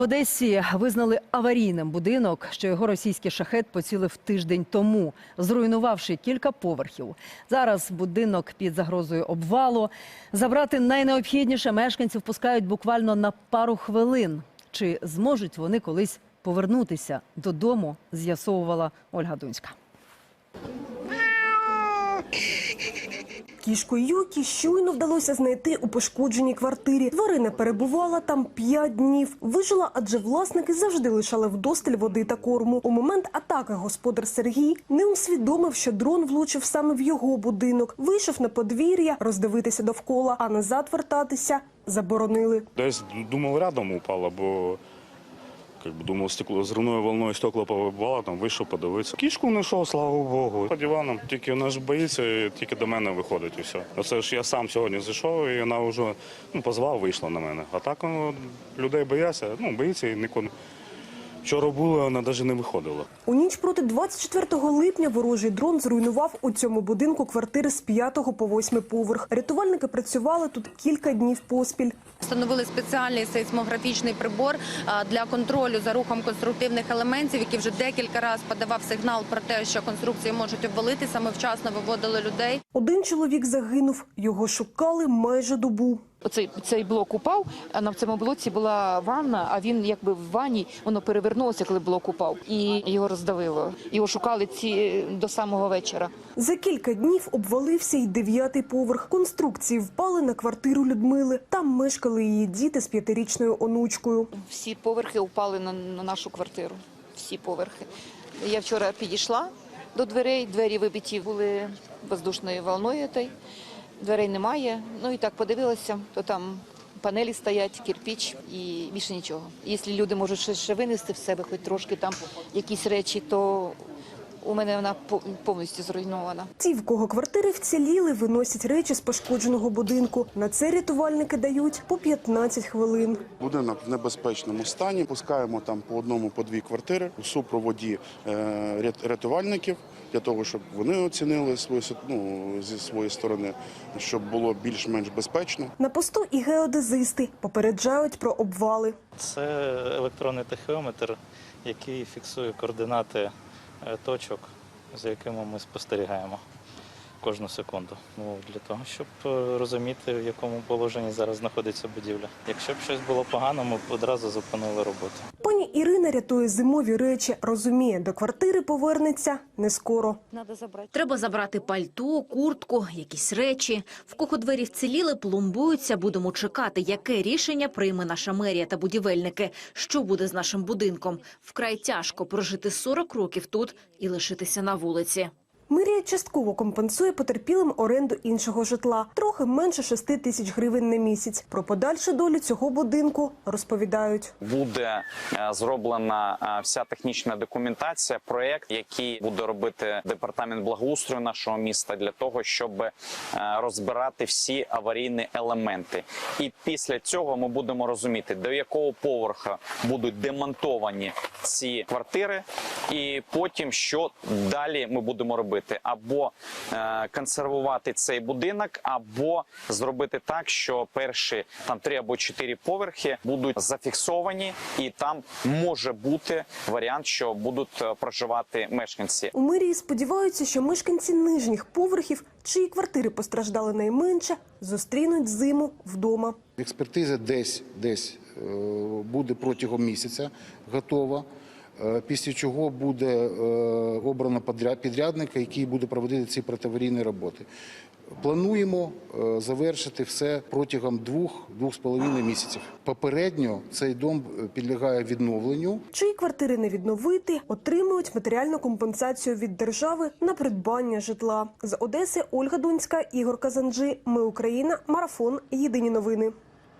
В Одесі визнали аварійним будинок, що його російський шахет поцілив тиждень тому, зруйнувавши кілька поверхів. Зараз будинок під загрозою обвалу. Забрати найнеобхідніше мешканців пускають буквально на пару хвилин. Чи зможуть вони колись повернутися додому? З'ясовувала Ольга Дунська. Кішку Юкі щойно вдалося знайти у пошкодженій квартирі. Тварина перебувала там п'ять днів. Вижила, адже власники завжди лишали вдосталь води та корму. У момент атаки господар Сергій не усвідомив, що дрон влучив саме в його будинок. Вийшов на подвір'я, роздивитися довкола, а назад вертатися заборонили. Десь думав рядом упало, бо как бы, думав, стекло зривною волною стекла повибивало, там вийшов подивитися. Кішку знайшов, слава Богу. По диваном, тільки вона ж боїться, тільки до мене виходить і все. Оце ж я сам сьогодні зайшов, і вона вже ну, позвав, вийшла на мене. А так ну, людей бояться, ну, боїться і ніколи. Вчора було, вона навіть не виходила. У ніч проти 24 липня ворожий дрон зруйнував у цьому будинку квартири з 5 по 8 поверх. Рятувальники працювали тут кілька днів поспіль. Встановили спеціальний сейсмографічний прибор для контролю за рухом конструктивних елементів, який вже декілька разів подавав сигнал про те, що конструкції можуть обвалитися. Ми вчасно виводили людей. Один чоловік загинув. Його шукали майже добу. Оцей цей блок упав, а на цьому блоці була ванна, а він якби в ванні воно перевернулося, коли блок упав, і його роздавило. Його шукали ці до самого вечора. За кілька днів обвалився й дев'ятий поверх. Конструкції впали на квартиру Людмили. Там мешкали її діти з п'ятирічною онучкою. Всі поверхи упали на, на нашу квартиру. Всі поверхи. Я вчора підійшла до дверей, двері вибиті були воздушною волною. та й Дверей немає. Ну і так подивилася, то там панелі стоять, кирпіч і більше нічого. Якщо люди можуть ще, ще винести в себе, хоч трошки там якісь речі, то у мене вона по- повністю зруйнована. Ті, в кого квартири вціліли, виносять речі з пошкодженого будинку. На це рятувальники дають по 15 хвилин. Будинок в небезпечному стані. Пускаємо там по одному, по дві квартири у супроводі е, рятувальників для того, щоб вони оцінили свою ну, зі своєї сторони, щоб було більш-менш безпечно. На посту і геодезисти попереджають про обвали. Це електронний тахіометр, який фіксує координати точок, за якими ми спостерігаємо кожну секунду. Ну, для того, щоб е, розуміти, в якому положенні зараз знаходиться будівля. Якщо б щось було погано, ми б одразу зупинили роботу. Пані Ірина рятує зимові речі. Розуміє, до квартири повернеться не скоро. Треба забрати пальто, куртку, якісь речі. В кого двері вціліли, пломбуються. Будемо чекати, яке рішення прийме наша мерія та будівельники. Що буде з нашим будинком? Вкрай тяжко прожити 40 років тут і лишитися на вулиці. Мерія частково компенсує потерпілим оренду іншого житла, трохи менше 6 тисяч гривень на місяць. Про подальшу долю цього будинку розповідають. буде е, зроблена е, вся технічна документація, проект, який буде робити департамент благоустрою нашого міста для того, щоб е, розбирати всі аварійні елементи. І після цього ми будемо розуміти, до якого поверха будуть демонтовані ці квартири, і потім що далі ми будемо робити, або е, консервувати цей будинок, або зробити так, що перші там три або чотири поверхи будуть зафіксовані, і там може бути варіант, що будуть е, проживати мешканці. У мерії сподіваються, що мешканці нижніх поверхів, чиї квартири постраждали найменше, зустрінуть зиму вдома. Експертиза десь десь е, буде протягом місяця готова. Е, Після чого буде е, обрано підрядника, який буде проводити ці протиаварійні роботи. Плануємо е, завершити все протягом двох-двох з половиною місяців. Попередньо цей дом підлягає відновленню. Чиї квартири не відновити, отримують матеріальну компенсацію від держави на придбання житла. З Одеси Ольга Дунська, Ігор Казанджи. Ми Україна. Марафон. Єдині новини.